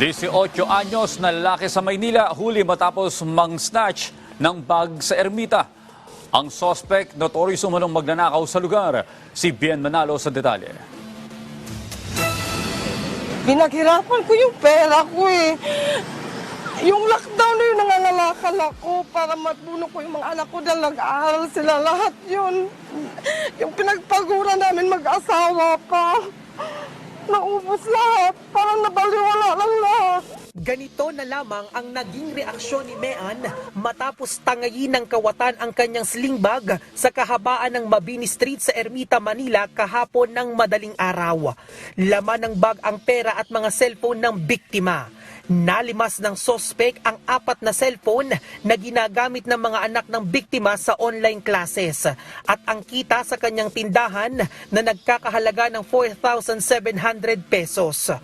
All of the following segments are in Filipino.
18 anyos na lalaki sa Maynila huli matapos mang-snatch ng bag sa ermita. Ang sospek, notorious umanong magnanakaw sa lugar. Si Bien Manalo sa detalye. Pinaghirapan ko yung pera ko eh. Yung lockdown na yun, nangangalakal ako para matbuno ko yung mga anak ko dahil nag-aaral sila. Lahat yun. Yung pinagpagura namin mag-asawa pa. Naubos lahat. Parang nabaliwala lang lahat. Ganito na lamang ang naging reaksyon ni Mean matapos tangayin ng kawatan ang kanyang sling bag sa kahabaan ng Mabini Street sa Ermita, Manila kahapon ng madaling araw. Laman ng bag ang pera at mga cellphone ng biktima. Nalimas ng sospek ang apat na cellphone na ginagamit ng mga anak ng biktima sa online classes at ang kita sa kanyang tindahan na nagkakahalaga ng 4,700 pesos.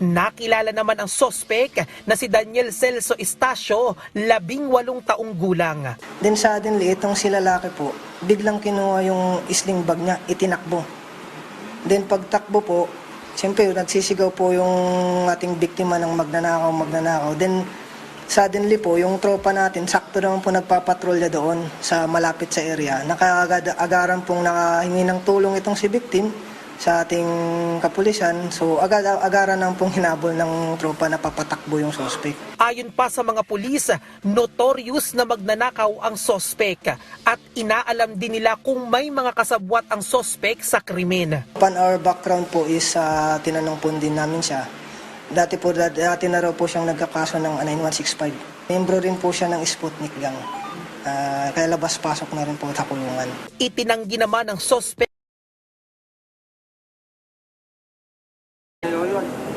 Nakilala naman ang sospek na si Daniel Celso Estacio, labing walong taong gulang. Then suddenly, itong si lalaki po, biglang kinuha yung sling bag niya, itinakbo. Then pagtakbo po, siyempre nagsisigaw po yung ating biktima ng magnanakaw, magnanakaw. Then suddenly po, yung tropa natin, sakto naman po nagpapatrolya doon sa malapit sa area. Nakaagaran pong nakahingi ng tulong itong si victim sa ating kapulisan. So agad agaran naman pong hinabol ng tropa na papatakbo yung suspect. Ayon pa sa mga pulis, notorious na magnanakaw ang sospek at inaalam din nila kung may mga kasabwat ang sospek sa krimen. Upon our background po is uh, tinanong po din namin siya. Dati po, dati na raw po siyang nagkakaso ng 9165. Membro rin po siya ng Sputnik Gang. Ah, kaya labas-pasok na rin po sa kulungan. Itinanggi naman ng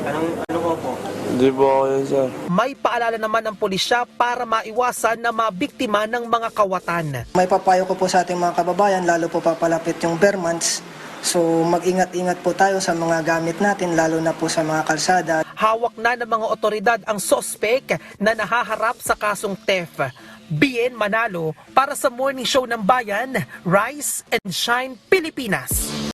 sospek Hindi po ako yun, sir. may paalala naman ng pulisya para maiwasan na mabiktima ng mga kawatan. May papayo ko po sa ating mga kababayan, lalo po papalapit yung bare months. So mag-ingat-ingat po tayo sa mga gamit natin, lalo na po sa mga kalsada. Hawak na ng mga otoridad ang sospek na nahaharap sa kasong theft. BN Manalo para sa morning show ng bayan, Rise and Shine Pilipinas.